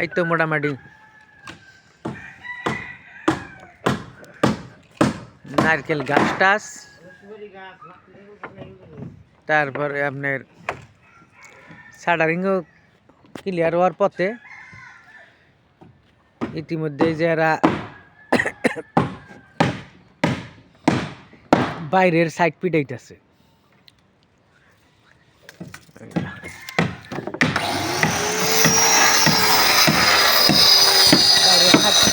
এই তো মোটামুটি নারকেল গাছ টাছ তারপরে আপনার সাডারিংও ক্লিয়ার হওয়ার পথে ইতিমধ্যে যারা বাইরের সাইড পিটাইতেছে বাইরের side পিটাইতাছে।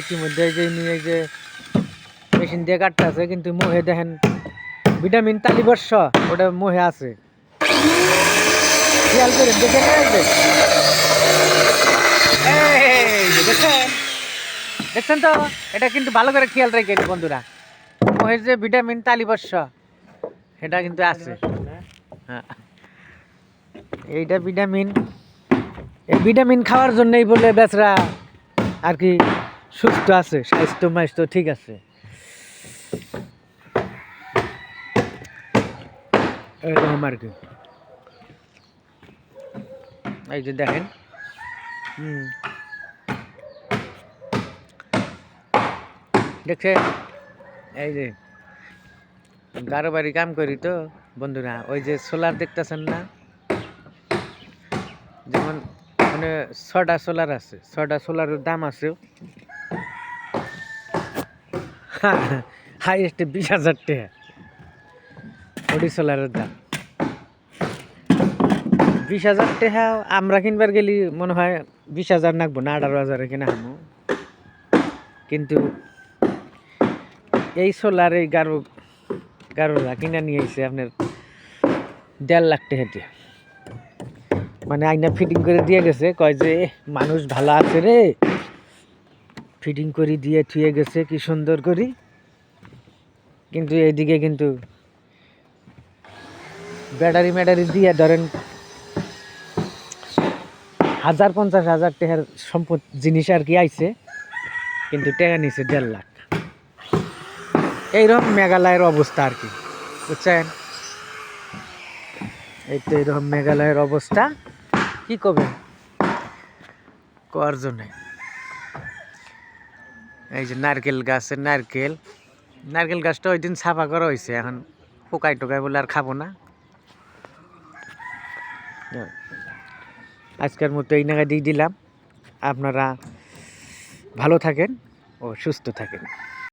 ইতিমধ্যে যে নিয়ে যে মেশিন দিয়ে কাটতে আছে, কিন্তু মোহে দেখেন, ভিটামিন তালিবর্ষ ওটা মোহে আছে। খেয়াল করে দেখে নেবে এই যে দেখছেন? তো? এটা কিন্তু ভালো করে খেয়াল রেখে বন্ধুরা। মোহের যে ভিটামিন তালিবর্ষ সেটা কিন্তু আছে। হ্যাঁ। এইটা ভিটামিন ভিটামিন খাওয়ার জন্যই বলে বেচরা আর কি সুস্থ আছে, স্বাস্থ্য মাস্থ্য ঠিক আছে। এরকম আর কি? এই যে দেখেন। দেখছে এই যে গারো বাড়ি কাম করি তো, বন্ধুরা, ওই যে সোলার দেখতেছেন না? যেমন মানে ছটা সোলার আছে ছটা সোলারের দাম আছে। হাইয়েস্ট বিশ হাজার টাকা। ওটি সোলারের দাম। বিশ হাজার টাকা আমরা কিনবার গেলি মনে হয় বিশ হাজার নাকবো না, আঠারো হাজারে কিনা হামু। কিন্তু এই সোলার এই গারো গারোরা কিনা নিয়ে এসে আপনার দেড় লাখ টাকা দিয়ে। মানে আইনা ফিটিং করে দিয়ে গেছে, কয় যে, মানুষ ভালো আছে রে। ফিটিং করে দিয়ে থুয়ে গেছে, কি সুন্দর করি। কিন্তু এইদিকে কিন্তু ব্যাটারি ম্যাটারি দিয়ে ধরেন হাজার পঞ্চাশ হাজার টাকার সম্পদ জিনিস আর কি আইছে, কিন্তু টাকা নিছে দেড় লাখ। এইরকম মেঘালয়ের অবস্থা আর কি, বুঝছেন? এই তো এইরকম মেঘালয়ের অবস্থা। কি কবে? কর জন্যে। এই যে নারকেল গাছের নারকেল। নারকেল গাছটা ওই দিন সাফা করা হয়েছে এখন পোকাই টোকাই বলে আর খাব না। আজকের মতো এই নাগায় দিয়ে দিলাম। আপনারা ভালো থাকেন ও সুস্থ থাকেন।